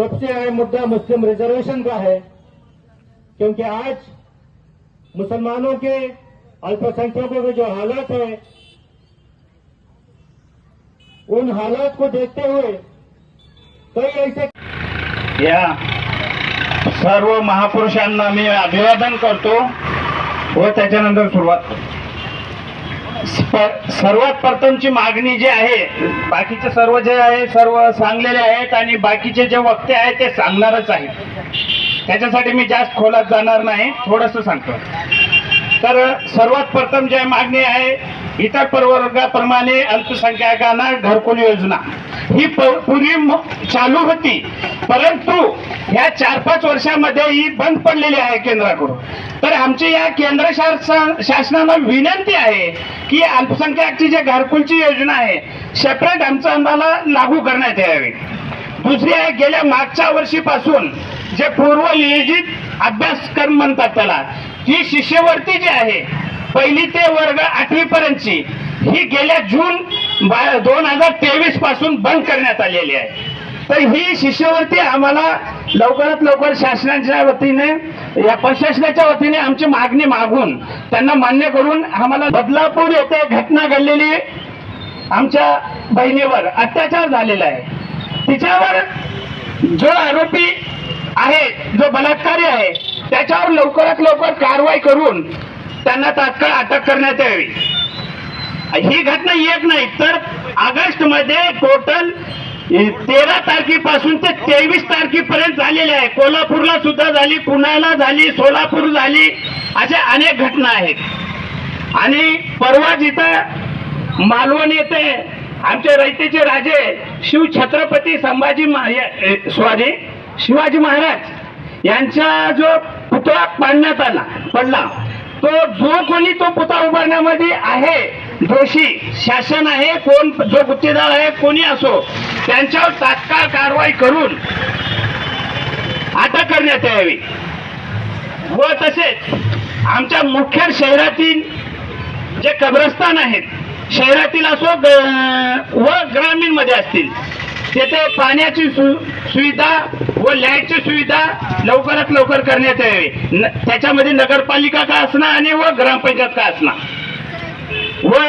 सबसे अहम मुद्दा मुस्लिम रिजर्वेशन का है, क्योंकि आज मुसलमानों के अल्पसंख्यकों के जो हालात है, उन हालात को देखते हुए कई ऐसे या सर्व महापुरुषांना मी अभिवादन करतो व त्याच्यानंतर सुरुवात करतो. सर्वात प्रथमची मागणी जी आहे बाकीचे सर्व जे आहे सर्व सांगलेले आहेत आणि बाकीचे जे वक्ते आहेत ते सांगणारच आहेत. त्याच्यासाठी मी जास्त खोलात जाणार नाही थोडंसं सांगतो. तर सर्वात प्रथम जे मागणी आहे इतर प्रवर्गाप्रमाणे अल्पसंख्याकांना घरकुल योजना. ही पूर्वी चालू होती. परंतु ह्या चार पाच वर्षामध्ये ही बंद पडलेली आहे केंद्राकडून. तर आमची या केंद्र शासन शासनाला विनंती आहे की अल्पसंख्याकची जे घरकुलची योजना आहे सेपरेट आमचं आम्हाला लागू करण्यात यावी. दुसरी आहे गेल्या मागच्या वर्षीपासून जे पूर्व नियोजित अभ्यासक्रम म्हणतात त्याला ही शिष्यवृत्ती जी आहे पहिली ते वर्ग आठवी पर्यंतची ही गेल्या जून दोन हजार तेवीसपासून बंद करण्यात आलेली आहे. तर ही शिष्यवृत्ती आम्हाला लवकरात लवकर शासनाच्या वतीने या प्रशासनाच्या वतीने आमची मागणी मागून त्यांना मान्य करून आम्हाला बदलापूर येथे घटना घडलेली आमच्या बहिणीवर अत्याचार झालेला आहे. तिच्यावर जो आरोपी आहे जो बलात्कारी आहे त्याच्यावर लवकरात लवकर कारवाई करून त्यांना तात्काळ अटक करण्यात यावी. ही घटना एक नाही. तर ऑगस्टमध्ये टोटल तेरा तारखेपासून ते तेवीस तारखेपर्यंत झालेले आहे. कोल्हापूरला सुद्धा झाली पुण्याला झाली सोलापूर झाली अशा अनेक घटना आहेत. आणि परवा जिथं मालवण येथे आमचे रयतेचे राजे शिव छत्रपती संभाजी सॉरी शिवाजी महाराज यांचा जो पुतळा पाडण्यात आला. पडला. तो जो कोणी तो पुतळा उभारण्यामध्ये आहे दोषी शासन आहे कोण जो गुत्तेदार आहे कोणी असो त्यांच्यावर तात्काळ कारवाई करून अटक करण्यात यावी. व तसेच आमच्या मुख्य शहरातील जे कब्रस्तान आहेत शहरातील असो व ग्रामीणमध्ये असतील तेथे पाण्याची सु सुविधा व लाईटची सुविधा लवकरात लवकर करण्यात यावी. त्याच्यामध्ये नगरपालिका का असणार आणि व ग्रामपंचायत का असणार? व